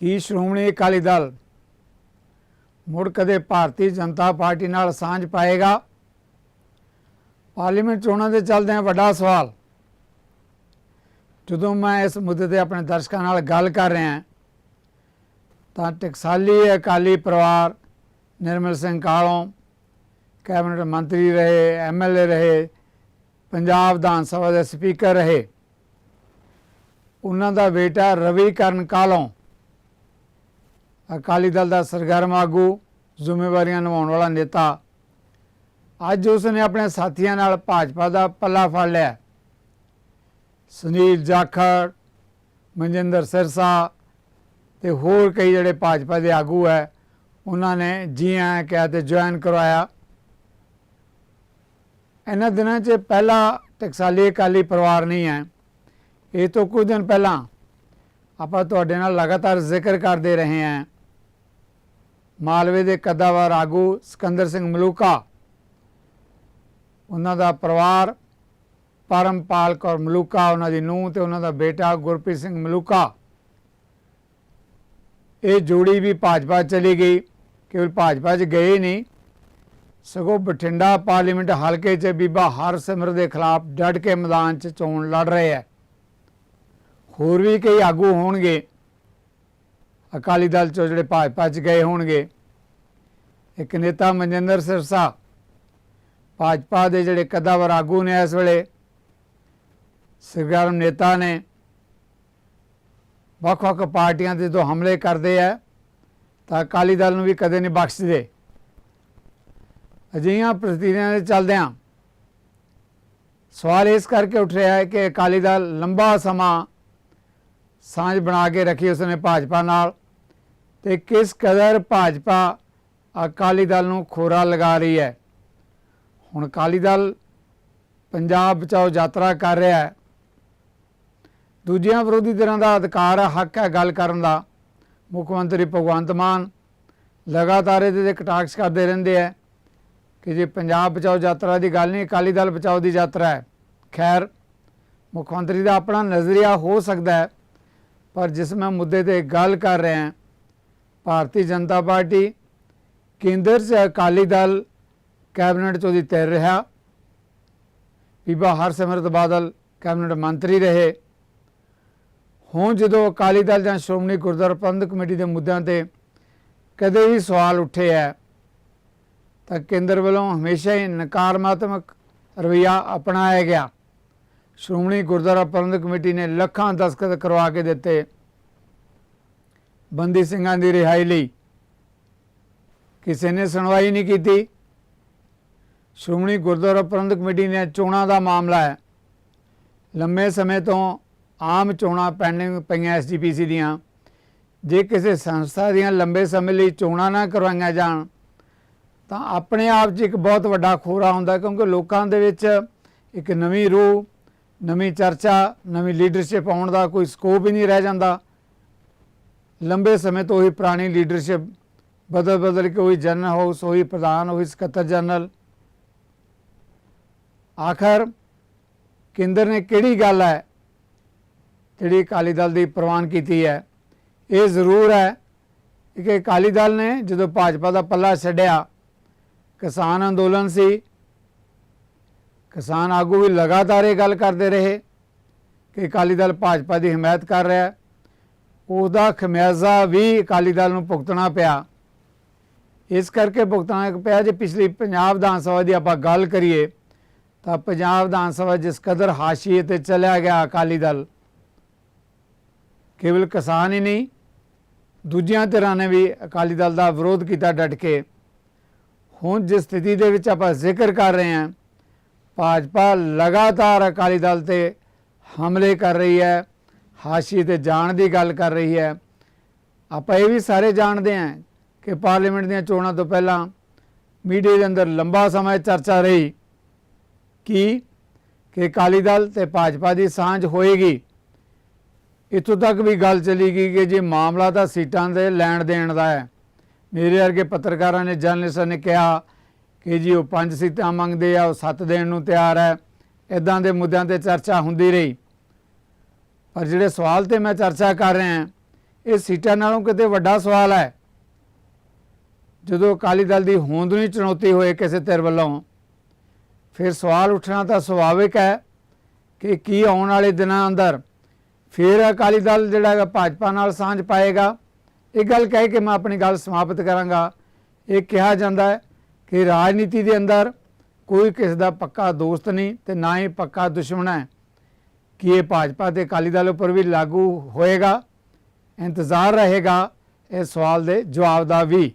ਕੀ ਸ਼੍ਰੋਮਣੀ ਅਕਾਲੀ ਦਲ ਮੁੜ ਕਦੇ ਭਾਰਤੀ ਜਨਤਾ ਪਾਰਟੀ ਨਾਲ ਸਾਂਝ ਪਾਏਗਾ? ਪਾਰਲੀਮੈਂਟ ਚੋਣਾਂ ਦੇ ਚੱਲਦਿਆਂ ਵੱਡਾ ਸਵਾਲ। ਜਦੋਂ ਮੈਂ ਇਸ ਮੁੱਦੇ ਤੇ ਆਪਣੇ ਦਰਸ਼ਕਾਂ ਨਾਲ ਗੱਲ ਕਰ ਰਿਹਾ ਤਾਂ ਟਕਸਾਲੀ ਅਕਾਲੀ ਪਰਿਵਾਰ ਨਿਰਮਲ ਸਿੰਘ ਕਾਲੋਂ ਕੈਬਨਿਟ ਮੰਤਰੀ ਰਹੇ ਐਮਐਲਏ ਰਹੇ, ਪੰਜਾਬ ਵਿਧਾਨ ਸਭਾ ਦੇ ਸਪੀਕਰ ਰਹੇ। ਉਹਨਾਂ ਦਾ ਬੇਟਾ ਰਵੀ ਕਰਨ ਕਾਲੋਂ ਅਕਾਲੀ ਦਲ ਦਾ ਸਰਗਰਮ ਆਗੂ, ਜ਼ਿੰਮੇਵਾਰੀਆਂ ਨਿਭਾਉਣ ਵਾਲਾ ਨੇਤਾ। ਅੱਜ ਉਸ ਨੇ ਆਪਣੇ ਸਾਥੀਆਂ ਨਾਲ ਭਾਜਪਾ ਦਾ ਪੱਲਾ ਫੜ ਲਿਆ। ਸੁਨੀਲ ਜਾਖੜ, ਮਨਜਿੰਦਰ ਸਿਰਸਾ ਤੇ ਹੋਰ ਕਈ ਜਿਹੜੇ ਭਾਜਪਾ ਦੇ ਆਗੂ ਹੈ, ਉਹਨਾਂ ਨੇ ਜੀ ਆਇਆਂ ਕਿਹਾ ਤੇ ਜੁਆਇਨ ਕਰਵਾਇਆ। ਇਹਨਾਂ ਦਿਨਾਂ 'ਚ ਪਹਿਲਾ ਟਕਸਾਲੀ ਅਕਾਲੀ ਪਰਿਵਾਰ ਨਹੀਂ ਹੈ। ਇਹ ਤੋਂ ਕੁਝ ਦਿਨ ਪਹਿਲਾਂ ਆਪਾਂ ਤੁਹਾਡੇ ਨਾਲ ਲਗਾਤਾਰ ਜ਼ਿਕਰ ਕਰਦੇ ਰਹੇ ਹਾਂ। ਮਾਲਵੇ ਦੇ ਕਦਾਵਰ ਆਗੂ ਸਿਕੰਦਰ ਸਿੰਘ ਮਲੂਕਾ, ਉਹਨਾਂ ਦਾ ਪਰਿਵਾਰ ਪਰਮਪਾਲ ਕੌਰ ਮਲੂਕਾ, ਉਹਨਾਂ ਦੀ ਨੂੰਹ ਤੇ ਉਹਨਾਂ ਦਾ ਬੇਟਾ ਗੁਰਪ੍ਰੀਤ ਸਿੰਘ ਮਲੂਕਾ। ਇਹ ਜੋੜੀ ਵੀ ਭਾਜਪਾ ਚਲੀ ਗਈ, ਕੇਵਲ ਭਾਜਪਾ 'ਚ ਗਏ ਨਹੀਂ, ਸਗੋਂ ਬਠਿੰਡਾ ਪਾਰਲੀਮੈਂਟ ਹਲਕੇ 'ਚ ਬੀਬਾ ਹਰਸਿਮਰ ਦੇ ਖਿਲਾਫ ਡਟ ਕੇ ਮੈਦਾਨ 'ਚ ਚੋਣ ਲੜ ਰਹੇ ਹੈ। ਹੋਰ ਵੀ ਕਈ ਆਗੂ ਹੋਣਗੇ। ਅਕਾਲੀ ਦਲ 'ਚੋਂ ਜਿਹੜੇ ਭਾਜਪਾ 'ਚ ਗਏ ਹੋਣਗੇ। ਇੱਕ ਨੇਤਾ ਮਨਜਿੰਦਰ ਸਿਰਸਾ, ਭਾਜਪਾ ਦੇ ਜਿਹੜੇ ਕਦਾਵਰ ਆਗੂ ਨੇ ਇਸ ਵੇਲੇ, ਸਰਗਰਮ ਨੇਤਾ ਨੇ, ਵੱਖ-ਵੱਖ ਪਾਰਟੀਆਂ ਤੇ ਜਦੋਂ ਹਮਲੇ ਕਰਦੇ ਆ, ਤਾਂ ਅਕਾਲੀ ਦਲ ਨੂੰ ਵੀ ਕਦੇ ਨਹੀਂ ਬਖਸ਼ਦੇ। ਅਜਿਹੀਆਂ ਪ੍ਰਸਤੀਆਂ ਦੇ ਚੱਲਦਿਆਂ ਸਵਾਲ ਇਸ ਕਰਕੇ ਉੱਠ ਰਿਹਾ ਹੈ ਕਿ ਅਕਾਲੀ ਦਲ ਲੰਬਾ ਸਮਾਂ ਸਾਂਝ ਬਣਾ ਕੇ ਰੱਖੀ ਉਸਨੇ ਭਾਜਪਾ ਨਾਲ। ਤੇ ਕਿਸ ਕਦਰ ਭਾਜਪਾ ਅਕਾਲੀ ਦਲ ਨੂੰ ਖੋਰਾ ਲਗਾ ਰਹੀ ਹੈ? ਹੁਣ ਅਕਾਲੀ ਦਲ ਪੰਜਾਬ ਬਚਾਓ ਯਾਤਰਾ ਕਰ ਰਿਹਾ ਹੈ। ਦੂਜਿਆਂ ਵਿਰੋਧੀ ਧਿਰਾਂ ਦਾ ਅਧਿਕਾਰ ਹੈ ਹੱਕ ਹੈ ਗੱਲ ਕਰਨ ਦਾ। ਮੁੱਖ ਮੰਤਰੀ ਭਗਵੰਤ ਮਾਨ ਲਗਾਤਾਰ ਇਹਦੇ ਤੇ ਕਟਾਕਸ਼ ਕਰਦੇ ਰਹਿੰਦੇ ਹੈ ਕਿ ਜੇ ਪੰਜਾਬ ਬਚਾਓ ਯਾਤਰਾ ਦੀ ਗੱਲ ਨਹੀਂ, ਅਕਾਲੀ ਦਲ ਬਚਾਓ ਦੀ ਯਾਤਰਾ ਹੈ। ਖੈਰ, ਮੁੱਖ ਮੰਤਰੀ ਦਾ ਆਪਣਾ ਨਜ਼ਰੀਆ ਹੋ ਸਕਦਾ ਹੈ, ਪਰ ਜਿਸ ਮੈਂ ਮੁੱਦੇ ਤੇ ਗੱਲ ਕਰ ਰਿਹਾ ਹਾਂ ਭਾਰਤੀ ਜਨਤਾ ਪਾਰਟੀ, ਕੇਂਦਰ 'ਚ ਅਕਾਲੀ ਦਲ, ਕੈਬਨਿਟ 'ਚ ਉਹਦੀ ਤੈਰ ਰਿਹਾ। ਬੀਬਾ ਹਰਸਿਮਰਤ ਬਾਦਲ ਕੈਬਨਿਟ ਮੰਤਰੀ ਰਹੇ। ਹੁਣ ਜਦੋਂ ਅਕਾਲੀ ਦਲ ਜਾਂ ਸ਼੍ਰੋਮਣੀ ਗੁਰਦੁਆਰਾ ਪ੍ਰਬੰਧਕ ਕਮੇਟੀ ਦੇ ਮੁੱਦਿਆਂ ਤੇ ਕਦੇ ਵੀ ਸਵਾਲ ਉੱਠੇ ਹੈ, ਤਾਂ ਕੇਂਦਰ ਵੱਲੋਂ ਹਮੇਸ਼ਾ ਹੀ ਨਕਾਰਾਤਮਕ ਰਵਈਆ ਅਪਣਾਇਆ ਗਿਆ। ਸ਼੍ਰੋਮਣੀ ਗੁਰਦੁਆਰਾ ਪ੍ਰਬੰਧਕ ਕਮੇਟੀ ਨੇ ਲੱਖਾਂ ਦਸਤਖਤ ਕਰਵਾ ਕੇ ਦਿੱਤੇ। ਬੰਦੀ ਸਿੰਘਾਂ ਦੀ ਰਿਹਾਈ ਲਈ। ਕਿਸੇ ਨੇ ਸੁਣਵਾਈ ਨਹੀਂ ਕੀਤੀ। ਸ਼੍ਰੋਮਣੀ ਗੁਰਦੁਆਰਾ ਪ੍ਰਬੰਧਕ ਕਮੇਟੀ ਨੇ ਚੋਣਾਂ ਦਾ ਮਾਮਲਾ ਹੈ। ਲੰਮੇ ਸਮੇਂ ਤੋਂ ਆਮ ਚੋਣਾਂ ਪੈਂਡਿੰਗ ਪਈਆਂ ਐਸਜੀਪੀਸੀ ਦੀਆਂ। ਜੇ ਕਿਸੇ ਸੰਸਥਾ ਦੀਆਂ ਲੰਬੇ ਸਮੇਂ ਲਈ ਚੋਣਾਂ ਨਾ ਕਰਵਾਈਆਂ ਜਾਣ, ਤਾਂ ਆਪਣੇ ਆਪ 'ਚ ਇੱਕ ਬਹੁਤ ਵੱਡਾ ਖੋਰਾ ਹੁੰਦਾ ਕਿਉਂਕਿ ਲੋਕਾਂ ਦੇ ਵਿੱਚ ਇੱਕ ਨਵੀਂ ਰੂਹ, ਨਵੀਂ ਚਰਚਾ, ਨਵੀਂ ਲੀਡਰਸ਼ਿਪ ਆਉਣ ਦਾ ਕੋਈ ਸਕੋਪ ਹੀ ਨਹੀਂ ਰਹਿ ਜਾਂਦਾ। ਲੰਬੇ ਸਮੇਂ ਤੋਂ ਹੀ ਪੁਰਾਣੀ ਲੀਡਰਸ਼ਿਪ ਬਦਲ ਬਦਲ ਕੇ ਉਹੀ ਜਨਰਲ ਹਾਊਸ, ਉਹੀ ਪ੍ਰਧਾਨ, ਉਹੀ ਸਕੱਤਰ ਜਨਰਲ। ਆਖਰ ਕੇਂਦਰ ਨੇ ਕਿਹੜੀ ਗੱਲ ਹੈ ਜਿਹੜੀ ਅਕਾਲੀ ਦਲ ਦੀ ਪ੍ਰਵਾਨ ਕੀਤੀ ਹੈ? ਇਹ ਜ਼ਰੂਰ ਹੈ ਕਿ ਅਕਾਲੀ ਦਲ ਨੇ ਜਦੋਂ ਭਾਜਪਾ ਦਾ ਪੱਲਾ ਛੱਡਿਆ, ਕਿਸਾਨ ਅੰਦੋਲਨ ਸੀ, ਕਿਸਾਨ ਆਗੂ ਵੀ ਲਗਾਤਾਰ ਇਹ ਗੱਲ ਕਰਦੇ ਰਹੇ ਕਿ ਅਕਾਲੀ ਦਲ ਭਾਜਪਾ ਦੀ ਹਮਾਇਤ ਕਰ ਰਿਹਾ ਹੈ। ਉਹਦਾ ਖਮਿਆਜ਼ਾ ਵੀ ਅਕਾਲੀ ਦਲ ਨੂੰ ਭੁਗਤਣਾ ਪਿਆ। ਇਸ ਕਰਕੇ ਭੁਗਤਣਾ ਪਿਆ ਜੇ ਪਿਛਲੀ ਪੰਜਾਬ ਵਿਧਾਨ ਸਭਾ ਦੀ ਆਪਾਂ ਗੱਲ ਕਰੀਏ, ਤਾਂ ਪੰਜਾਬ ਵਿਧਾਨ ਸਭਾ ਜਿਸ ਕਦਰ ਹਾਸ਼ੀਏ ਤੇ ਚਲਿਆ ਗਿਆ ਅਕਾਲੀ ਦਲ, ਕੇਵਲ ਕਿਸਾਨ ਹੀ ਨਹੀਂ, ਦੂਜਿਆਂ ਧਿਰਾਂ ਨੇ ਵੀ ਅਕਾਲੀ ਦਲ ਦਾ ਵਿਰੋਧ ਕੀਤਾ ਡਟ ਕੇ। ਹੁਣ ਜਿਸ ਸਥਿਤੀ ਦੇ ਵਿੱਚ ਆਪਾਂ ਜ਼ਿਕਰ ਕਰ ਰਹੇ ਹਾਂ, ਭਾਜਪਾ ਲਗਾਤਾਰ ਅਕਾਲੀ ਦਲ ਤੇ ਹਮਲੇ ਕਰ ਰਹੀ ਹੈ। ਹਾਸ਼ੀਏ ਤੇ ਜਾਣ ਦੀ ਗੱਲ ਕਰ ਰਹੀ ਹੈ। ਆਪਾਂ ਇਹ ਵੀ ਸਾਰੇ ਜਾਣਦੇ ਹਾਂ ਕਿ ਪਾਰਲੀਮੈਂਟ ਦੀਆਂ ਚੋਣਾਂ ਤੋਂ ਪਹਿਲਾਂ ਮੀਡੀਆ ਦੇ ਅੰਦਰ ਲੰਬਾ ਸਮਾਂ ਚਰਚਾ ਰਹੀ ਕਿ ਕਿ ਅਕਾਲੀ ਦਲ ਤੇ ਭਾਜਪਾ ਦੀ ਸਾਂਝ ਹੋਏਗੀ। ਇੱਥੋਂ ਤੱਕ ਵੀ ਗੱਲ ਚਲੀ ਗਈ ਕਿ ਜੇ ਮਾਮਲਾ ਤਾਂ ਸੀਟਾਂ ਦੇ ਲੈਣ ਦੇਣ ਦਾ ਹੈ। ਮੇਰੇ ਵਰਗੇ ਪੱਤਰਕਾਰਾਂ ਨੇ ਜਰਨਲਿਸਟਾਂ ਨੇ ਕਿਹਾ ਕਿ ਜੀ ਉਹ ਪੰਜ ਸੀਟਾਂ ਮੰਗਦੇ ਆ, ਉਹ ਸੱਤ ਦੇਣ ਨੂੰ ਤਿਆਰ ਹੈ। ਇਦਾਂ ਦੇ ਮੁੱਦਿਆਂ ਤੇ ਚਰਚਾ ਹੁੰਦੀ ਰਹੀ। ਪਰ ਜਿਹੜੇ ਸਵਾਲ ਤੇ ਮੈਂ ਚਰਚਾ ਕਰ ਰਿਹਾ ਇਹ ਸੀਟਾਂ ਨਾਲੋਂ ਕਿਤੇ ਵੱਡਾ ਸਵਾਲ ਹੈ। ਜਦੋਂ ਅਕਾਲੀ ਦਲ ਦੀ ਹੋਂਦ ਨੂੰ ਹੀ ਚੁਣੌਤੀ ਹੋਏ ਕਿਸੇ ਧਿਰ ਵੱਲੋਂ, ਫਿਰ ਸਵਾਲ ਉੱਠਣਾ ਤਾਂ ਸੁਭਾਵਿਕ ਹੈ ਕਿ ਕੀ ਆਉਣ ਵਾਲੇ ਦਿਨਾਂ ਅੰਦਰ ਫਿਰ ਅਕਾਲੀ ਦਲ ਜਿਹੜਾ ਹੈਗਾ ਭਾਜਪਾ ਨਾਲ ਸਾਂਝ ਪਾਏਗਾ। ਇਹ ਗੱਲ ਕਹਿ ਕੇ ਮੈਂ ਆਪਣੀ ਗੱਲ ਸਮਾਪਤ ਕਰਾਂਗਾ। ਇਹ ਕਿਹਾ ਜਾਂਦਾ ਹੈ ਕਿ ਰਾਜਨੀਤੀ ਦੇ ਅੰਦਰ ਕੋਈ ਕਿਸੇ ਦਾ ਪੱਕਾ ਦੋਸਤ ਨਹੀਂ ਤੇ ਨਾ ਹੀ ਪੱਕਾ ਦੁਸ਼ਮਣ ਹੈ। ਕਿ ਇਹ ਭਾਜਪਾ ਤੇ ਅਕਾਲੀ ਦਲ ਉੱਪਰ ਵੀ ਲਾਗੂ ਹੋਏਗਾ, ਇੰਤਜ਼ਾਰ ਰਹੇਗਾ ਇਸ ਸਵਾਲ ਦੇ ਜਵਾਬ ਦਾ ਵੀ।